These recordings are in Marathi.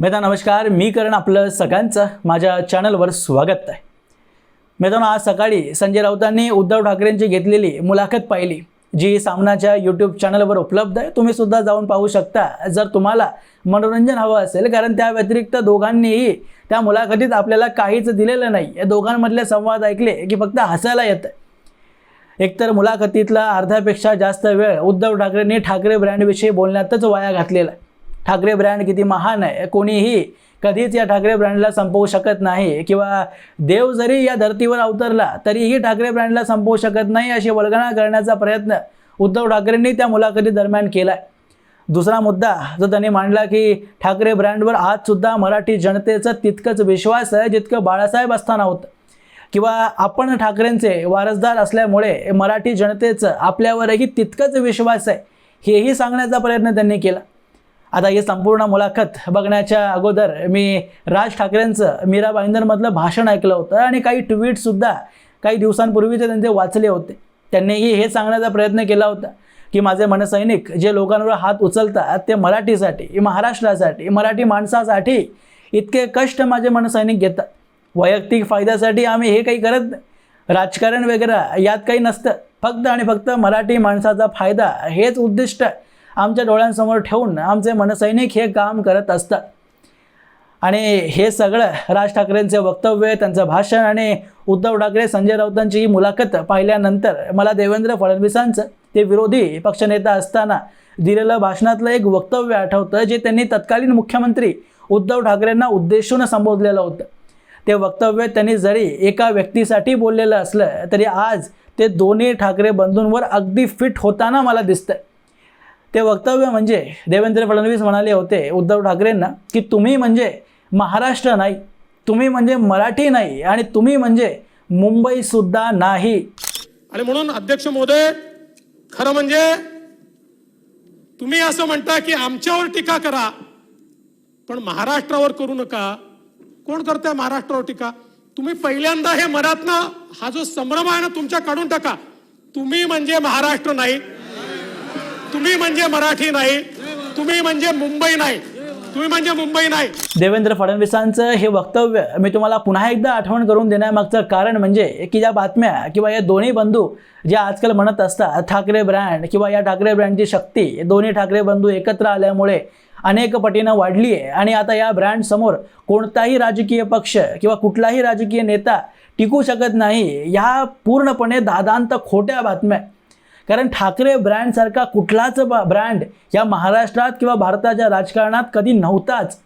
मित्रांनो नमस्कार. मी करण आपलं सगळ्यांचं माझ्या चॅनलवर स्वागत आहे. मित्रांनो आज सकाळी संजय राऊतांनी उद्धव ठाकरेंची घेतलेली मुलाखत पाहिली जी सामनाच्या यूट्यूब चॅनलवर उपलब्ध आहे. तुम्ही सुद्धा जाऊन पाहू शकता. जर तुम्हाला मनोरंजन हवं असेल कारण त्या व्यतिरिक्त दोघांनीही त्या मुलाखतीत आपल्याला काहीच दिलेलं नाही. या दोघांमधले संवाद ऐकले की फक्त हसायला येतं. एकतर मुलाखतीतला अर्ध्यापेक्षा जास्त वेळ उद्धव ठाकरेंनी ठाकरे ब्रँडविषयी बोलण्यातच वाया घातलेला आहे. ठाकरे ब्रँड किती महान आहे. कोणीही कधीच या ठाकरे ब्रँडला संपवू शकत नाही किंवा देव जरी या धर्तीवर अवतरला तरीही ठाकरे ब्रँडला संपवू शकत नाही अशी वल्गणा करण्याचा प्रयत्न उद्धव ठाकरेंनी त्या मुलाखती दरम्यान केला आहे दुसरा मुद्दा जो त्यांनी मांडला की ठाकरे ब्रँडवर आजसुद्धा मराठी जनतेचा तितकंच विश्वास आहे जितकं बाळासाहेब असताना होतं. किंवा आपण ठाकरेंचे वारसदार असल्यामुळे मराठी जनतेचं आपल्यावरही तितकंच विश्वास आहे हेही सांगण्याचा प्रयत्न त्यांनी केला. आता ही संपूर्ण मुलाखत बघण्याच्या अगोदर मी राज ठाकरेंचं मीरा भाईंदरमधलं भाषण ऐकलं होतं आणि काही ट्विटसुद्धा काही दिवसांपूर्वीचे त्यांचे वाचले होते. त्यांनीही हे सांगण्याचा प्रयत्न केला होता की माझे मनसैनिक जे लोकांवर हात उचलतात ते मराठीसाठी महाराष्ट्रासाठी मराठी माणसासाठी इतके कष्ट माझे मनसैनिक घेतात. वैयक्तिक फायद्यासाठी आम्ही हे काही करत राजकारण वगैरे यात काही नसतं. फक्त आणि फक्त मराठी माणसाचा फायदा हेच उद्दिष्ट आमच्या डोळ्यांसमोर ठेवून आमचे मनसैनिक हे काम करत असतात. आणि हे सगळं राज ठाकरेंचे वक्तव्य त्यांचं भाषण आणि उद्धव ठाकरे संजय राऊतांची ही मुलाखत पाहिल्यानंतर मला देवेंद्र फडणवीसांचं ते विरोधी पक्षनेता असताना दिलेलं भाषणातलं एक वक्तव्य आठवतं जे त्यांनी तत्कालीन मुख्यमंत्री उद्धव ठाकरेंना उद्देशून संबोधलेलं होतं. ते वक्तव्य त्यांनी जरी एका व्यक्तीसाठी बोललेलं असलं तरी आज ते दोन्ही ठाकरे बंधूंवर अगदी फिट होताना मला दिसतं ते वक्तव्य म्हणजे देवेंद्र फडणवीस म्हणाले होते उद्धव ठाकरेंना की तुम्ही म्हणजे महाराष्ट्र नाही तुम्ही म्हणजे मराठी नाही आणि तुम्ही म्हणजे मुंबई सुद्धा नाही. आणि म्हणून अध्यक्ष महोदय खरं म्हणजे तुम्ही असं म्हणता की आमच्यावर टीका करा पण महाराष्ट्रावर करू नका. कोण करते महाराष्ट्रावर टीका? तुम्ही पहिल्यांदा हे मनातनं हा जो संभ्रम आहे ना तुमच्या काढून टाका. तुम्ही म्हणजे महाराष्ट्र नाही तुम्ही म्हणजे मराठी नाही तुम्ही म्हणजे मुंबई नाही तुम्ही म्हणजे मुंबई नाही. देवेंद्र फडणवीसांचं हे वक्तव्य मी तुम्हाला पुन्हा एकदा आठवण करून देण्यामागचं कारण म्हणजे की या बातम्या किंवा या दोन्ही बंधू जे आजकाल म्हणत असतात ठाकरे ब्रँड किंवा या ठाकरे ब्रँडची शक्ती दोन्ही ठाकरे बंधू एकत्र आल्यामुळे अनेक पटीनं वाढली आहे. आणि आता या ब्रँडसमोर कोणताही राजकीय पक्ष किंवा कुठलाही राजकीय नेता टिकू शकत नाही. या पूर्णपणे दादांत खोट्या बातम्या कारण ठाकरे ब्रँडसारखा कुठलाच ब- ब्रँड या महाराष्ट्रात किंवा भारताच्या राजकारणात कधी नव्हताच.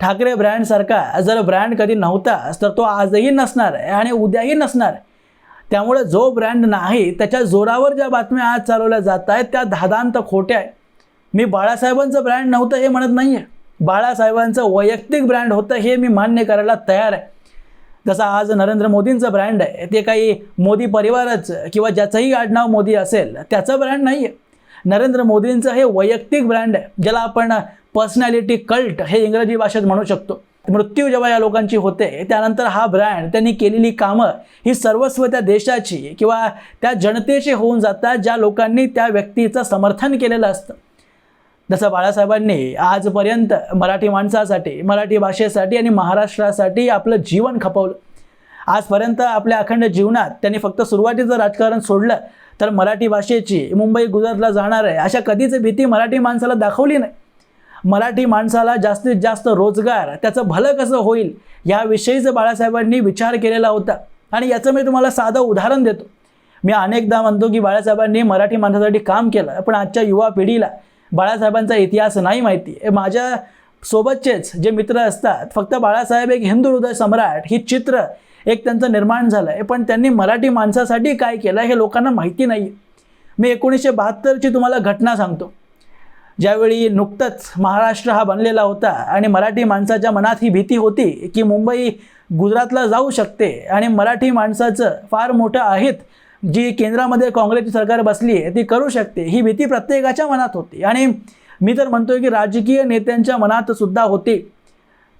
ठाकरे ब्रँडसारखा जर ब्रँड कधी नव्हताच तर तो आजही नसणार आहे आणि उद्याही नसणार. त्यामुळे जो ब्रँड नाही त्याच्या जोरावर ज्या बातम्या आज चालवल्या जात आहेत त्या धादांत खोट्या आहे मी बाळासाहेबांचं ब्रँड नव्हतं हे म्हणत नाही आहे बाळासाहेबांचं वैयक्तिक ब्रँड होतं हे मी मान्य करायला तयार आहे. जसं आज नरेंद्र मोदींचं ब्रँड आहे ते काही मोदी परिवारच किंवा ज्याचंही आडनाव मोदी असेल त्याचं ब्रँड नाही आहे नरेंद्र मोदींचं हे वैयक्तिक ब्रँड आहे ज्याला आपण पर्सनॅलिटी कल्ट हे इंग्रजी भाषेत म्हणू शकतो. मृत्यू जेव्हा या लोकांची होते त्यानंतर हा ब्रँड त्यांनी केलेली कामं ही सर्वस्व त्या देशाची किंवा त्या जनतेची होऊन जातात ज्या लोकांनी त्या व्यक्तीचं समर्थन केलेलं असतं. जसं बाळासाहेबांनी आजपर्यंत मराठी माणसासाठी मराठी भाषेसाठी आणि महाराष्ट्रासाठी आपलं जीवन खपवलं. आजपर्यंत आपल्या अखंड जीवनात त्यांनी फक्त सुरुवातीचं राजकारण सोडलं तर मराठी भाषेची मुंबई गुजरातला जाणार आहे अशा कधीच भीती मराठी माणसाला दाखवली नाही. मराठी माणसाला जास्तीत जास्त रोजगार त्याचं भलं कसं होईल याविषयीच बाळासाहेबांनी विचार केलेला होता. आणि याचं मी तुम्हाला साधं उदाहरण देतो. मी अनेकदा म्हणतो की बाळासाहेबांनी मराठी माणसासाठी काम केलं पण आजच्या युवा पिढीला बाळासाहेबांचा इतिहास नाही माहिती. हे माझ्या सोबतचेच जे मित्र असतात फक्त बाळासाहेब एक हिंदू हृदय सम्राट ही चित्र एक त्यांचं निर्माण झालं आहे पण त्यांनी मराठी माणसासाठी काय केलं हे लोकांना माहिती नाही. मी एकोणीसशे बहात्तरची तुम्हाला घटना सांगतो. ज्यावेळी नुकतंच महाराष्ट्र हा बनलेला होता आणि मराठी माणसाच्या मनात ही भीती होती की मुंबई गुजरातला जाऊ शकते आणि मराठी माणसाचं फार मोठं आहेत जी केंद्रामध्ये काँग्रेसची सरकार बसली आहे ती करू शकते. ही भीती प्रत्येकाच्या मनात होती. आणि मी तर म्हणतोय की राजकीय नेत्यांच्या मनात सुद्धा होती.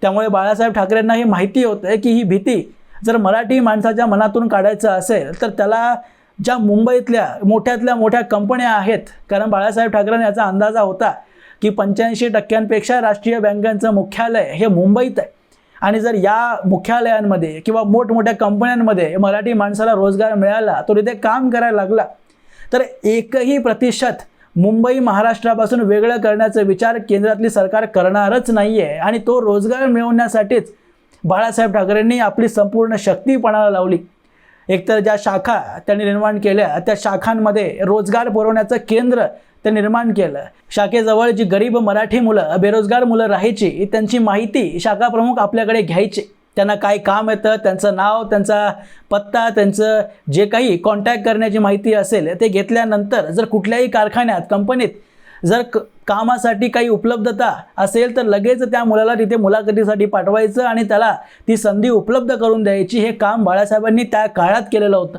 त्यामुळे बाळासाहेब ठाकरेंना हे माहिती होतं की ही भीती जर मराठी माणसाच्या मनातून काढायचं असेल तर त्याला ज्या मुंबईतल्या मोठ्यातल्या मोठ्या कंपन्या आहेत कारण बाळासाहेब ठाकरेंना याचा अंदाजा होता की पंच्याऐंशी टक्क्यांपेक्षा राष्ट्रीय बँकांचं मुख्यालय हे मुंबईत आहे. आणि जर या मुख्यालयांमध्ये किंवा मोठमोठ्या कंपन्यांमध्ये मराठी माणसाला रोजगार मिळाला तो तिथे काम करायला लागला तर एकही प्रतिशत मुंबई महाराष्ट्रापासून वेगळं करण्याचा विचार केंद्रातली सरकार करणारच नाही आहे आणि तो रोजगार मिळवण्यासाठीच बाळासाहेब ठाकरेंनी आपली संपूर्ण शक्ती पणाला लावली. एकतर ज्या शाखा त्यांनी निर्माण केल्या त्या शाखांमध्ये रोजगार पुरवण्याचं केंद्र ते निर्माण केलं. शाखेजवळ जी गरीब मराठी मुलं बेरोजगार मुलं राहायची त्यांची माहिती शाखा प्रमुख आपल्याकडे घ्यायचे. त्यांना काय काम येतं त्यांचं नाव त्यांचा पत्ता त्यांचं जे काही कॉन्टॅक्ट करण्याची माहिती असेल ते घेतल्यानंतर जर कुठल्याही कारखान्यात कंपनीत जर क कामासाठी काही उपलब्धता असेल तर लगेच त्या मुलाला तिथे मुलाखतीसाठी पाठवायचं आणि त्याला ती संधी उपलब्ध करून द्यायची. हे काम बाळासाहेबांनी त्या काळात केलेलं होतं.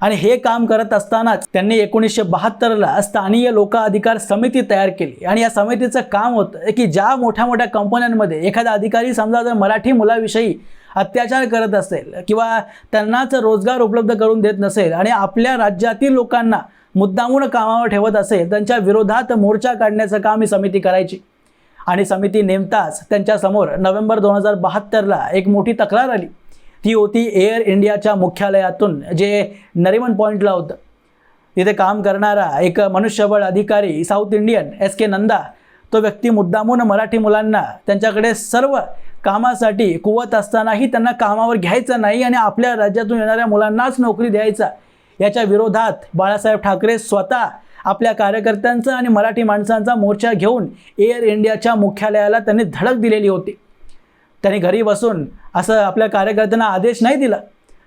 आणि हे काम करत असतानाच त्यांनी एकोणीसशे बहात्तरला स्थानीय लोक अधिकार समिती तयार केली. आणि या समितीचं काम होतं की ज्या मोठ्या मोठ्या कंपन्यांमध्ये एखादा अधिकारी समजा जर मराठी मुलाविषयी अत्याचार करत असेल किंवा त्यांनाच रोजगार उपलब्ध करून देत नसेल आणि आपल्या राज्यातील लोकांना मुद्दामून कामावर ठेवत असेल त्यांच्या विरोधात मोर्चा काढण्याचं काम ही समिती करायची. आणि समिती नेमताच त्यांच्यासमोर नोव्हेंबर दोन हजार बहात्तरला एक मोठी तक्रार आली. ती होती एअर इंडियाच्या मुख्यालयातून जे नरिमन पॉईंटला होतं. तिथे काम करणारा एक मनुष्यबळ अधिकारी south Indian S K Nanda तो व्यक्ती मुद्दामून मराठी मुलांना त्यांच्याकडे सर्व कामासाठी कुवत असतानाही त्यांना कामावर घ्यायचं नाही आणि आपल्या राज्यातून येणाऱ्या मुलांनाच नोकरी द्यायचा. याच्या विरोधात बाळासाहेब ठाकरे स्वतः आपल्या कार्यकर्त्यांचा आणि मराठी माणसांचा मोर्चा घेऊन एअर इंडियाच्या मुख्यालयाला त्यांनी धडक दिलेली होती. त्यांनी घरी बसून असं आपल्या कार्यकर्त्यांना आदेश नाही दिला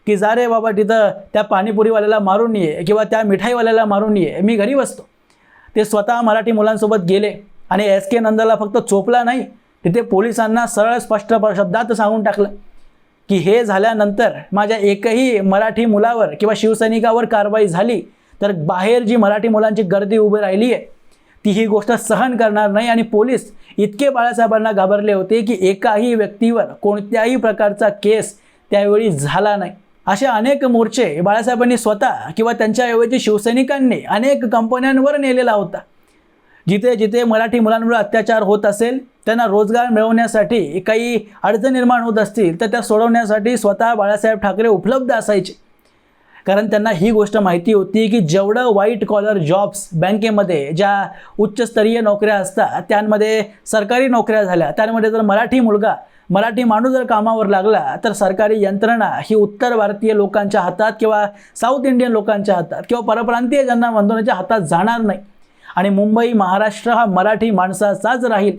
की जा रे बाबा तिथं त्या पाणीपुरीवाल्याला मारून ये किंवा त्या मिठाईवाल्याला मारून ये मी घरी बसतो ते स्वतः मराठी मुलांसोबत गेले आणि एस के नंदाला फक्त चोपला नाही तिथे पोलिसांना सरळ स्पष्ट प- शब्दात सांगून टाकलं की हे झाल्यानंतर माझ्या एकही मराठी मुलावर किंवा शिवसैनिकावर कारवाई झाली तर बाहेर जी मराठी मुलांची गर्दी उभी राहिली आहे ती ही गोष्ट सहन करणार नाही. आणि पोलीस इतके बाळासाहेबांना घाबरले होते की एकाही व्यक्तीवर कोणत्याही प्रकारचा केस त्यावेळी झाला नाही. असे अनेक मोर्चे बाळासाहेबांनी स्वतः किंवा त्यांच्याऐवजी शिवसैनिकांनी अनेक कंपन्यांवर नेलेला होता. जिथे जिथे मराठी मुलांवर अत्याचार होत असेल त्यांना रोजगार मिळवण्यासाठी काही अडचण निर्माण होत असतील तर त्या सोडवण्यासाठी स्वतः बाळासाहेब ठाकरे उपलब्ध असायचे. कारण त्यांना ही गोष्ट माहिती होती की जेवढं व्हाईट कॉलर जॉब्स बँकेमध्ये ज्या उच्चस्तरीय नोकऱ्या असतात त्यांमध्ये सरकारी नोकऱ्या झाल्या. त्यामध्ये जर मराठी मुलगा मराठी माणूस जर कामावर लागला तर सरकारी यंत्रणा ही उत्तर भारतीय लोकांच्या हातात किंवा साऊथ इंडियन लोकांच्या हातात किंवा परप्रांतीय ज्यांना बंधुनाच्या हातात जाणार नाही. आणि मुंबई महाराष्ट्र हा मराठी माणसाचाच राहील.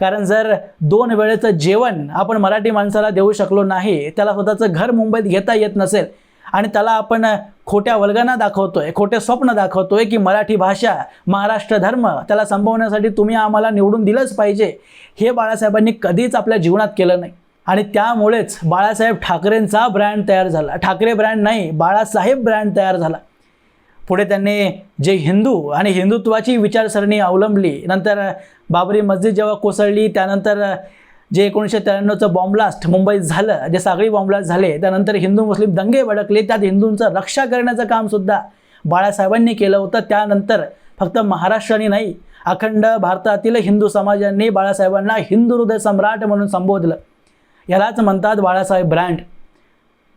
कारण जर दोन वेळेचं जेवण आपण मराठी माणसाला देऊ शकलो नाही त्याला स्वतःचं घर मुंबईत घेता येत नसेल आणि त्याला आपण खोट्या वल्गना दाखवतोय खोटे स्वप्न दाखवतोय की मराठी भाषा महाराष्ट्र धर्म त्याला संपवण्यासाठी तुम्ही आम्हाला निवडून दिलंच पाहिजे. हे बाळासाहेबांनी कधीच आपल्या जीवनात केलं नाही. आणि त्यामुळेच बाळासाहेब ठाकरेंचा ब्रँड तयार झाला. ठाकरे ब्रँड नाही बाळासाहेब ब्रँड तयार झाला. पुढे त्यांनी जे हिंदू आणि हिंदुत्वाची विचारसरणी अवलंबली नंतर बाबरी मस्जिद जेव्हा कोसळली त्यानंतर जे एकोणीसशे त्र्याण्णवचं बॉम्बलास्ट मुंबईत झालं जे सागळी बॉम्बलास्ट झाले त्यानंतर हिंदू मुस्लिम दंगे भडकले त्यात हिंदूंचं रक्षा करण्याचं कामसुद्धा बाळासाहेबांनी केलं होतं. त्यानंतर फक्त महाराष्ट्राने नाही अखंड भारतातील हिंदू समाजांनी बाळासाहेबांना हिंदू हृदय सम्राट म्हणून संबोधलं. यालाच म्हणतात बाळासाहेब ब्रँड.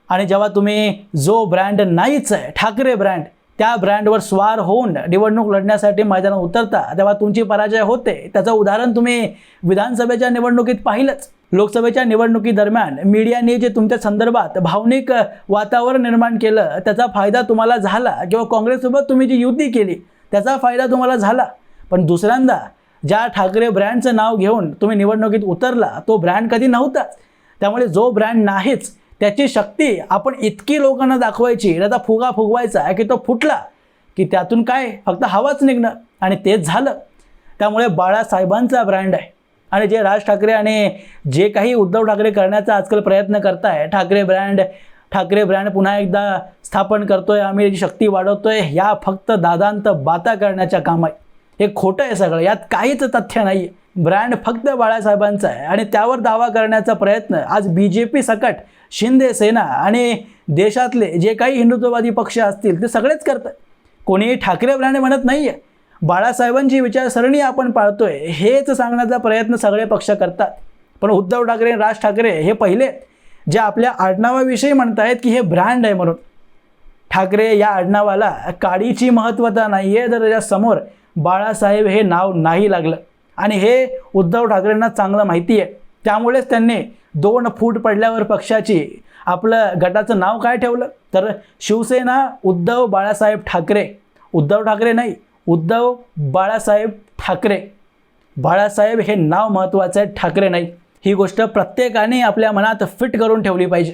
आणि जेव्हा तुम्ही जो ब्रँड नाहीच आहे ठाकरे ब्रँड त्या ब्रँडवर स्वार होऊन निवडणूक लढण्यासाठी मैदानात उतरता तेव्हा तुमची पराजय होते. त्याचं उदाहरण तुम्ही विधानसभेच्या निवडणुकीत पाहिलंच. लोकसभेच्या निवडणुकीदरम्यान मीडियाने जे तुमच्या संदर्भात भावनिक वातावरण निर्माण केलं त्याचा फायदा तुम्हाला झाला किंवा काँग्रेससोबत तुम्ही जी युती केली त्याचा फायदा तुम्हाला झाला. पण दुसऱ्यांदा ज्या ठाकरे ब्रँडचं नाव घेऊन तुम्ही निवडणुकीत उतरला तो ब्रँड कधी नव्हताच त्यामुळे जो ब्रँड नाहीच त्याची शक्ती आपण इतकी लोकांना दाखवायची त्याचा फुगा फुगवायचा की तो फुटला की त्यातून काय? फक्त हवाच निघणं. आणि तेच झालं. त्यामुळे बाळासाहेबांचा ब्रँड आहे. आणि जे राज ठाकरे आणि जे काही उद्धव ठाकरे करण्याचा आजकाल प्रयत्न करत आहे ठाकरे ब्रँड ठाकरे ब्रँड पुन्हा एकदा स्थापन करतोय आम्ही याची शक्ती वाढवतोय ह्या फक्त दादांत बाता करण्याच्या काम आहे हे खोटं आहे सगळं. यात काहीच तथ्य नाही आहे ब्रँड फक्त बाळासाहेबांचा आहे आणि त्यावर दावा करण्याचा प्रयत्न आज बी जे पी सकट शिंदे सेना आणि देशातले जे काही हिंदुत्ववादी पक्ष असतील ते सगळेच करतात कोणीही ठाकरे ब्रँड म्हणत नाही आहे बाळासाहेबांची विचारसरणी आपण पाळतोय हेच सांगण्याचा प्रयत्न सगळे पक्ष करतात. पण उद्धव ठाकरे आणि राज ठाकरे हे पहिले जे आपल्या आडनावाविषयी म्हणतायत की हे ब्रँड आहे म्हणून. ठाकरे या आडनावाला काडीची महत्त्वता नाही आहे तर त्याच्यासमोर बाळासाहेब हे नाव नाही लागलं. आणि हे उद्धव ठाकरेंना चांगलं माहिती आहे त्यामुळेच त्यांनी दोन फूट पडल्यावर पक्षाची आपलं गटाचं नाव काय ठेवलं? तर शिवसेना उद्धव बाळासाहेब ठाकरे. उद्धव ठाकरे नाही उद्धव बाळासाहेब ठाकरे. बाळासाहेब हे नाव महत्त्वाचं आहे ठाकरे नाही. ही गोष्ट प्रत्येकाने आपल्या मनात फिट करून ठेवली पाहिजे.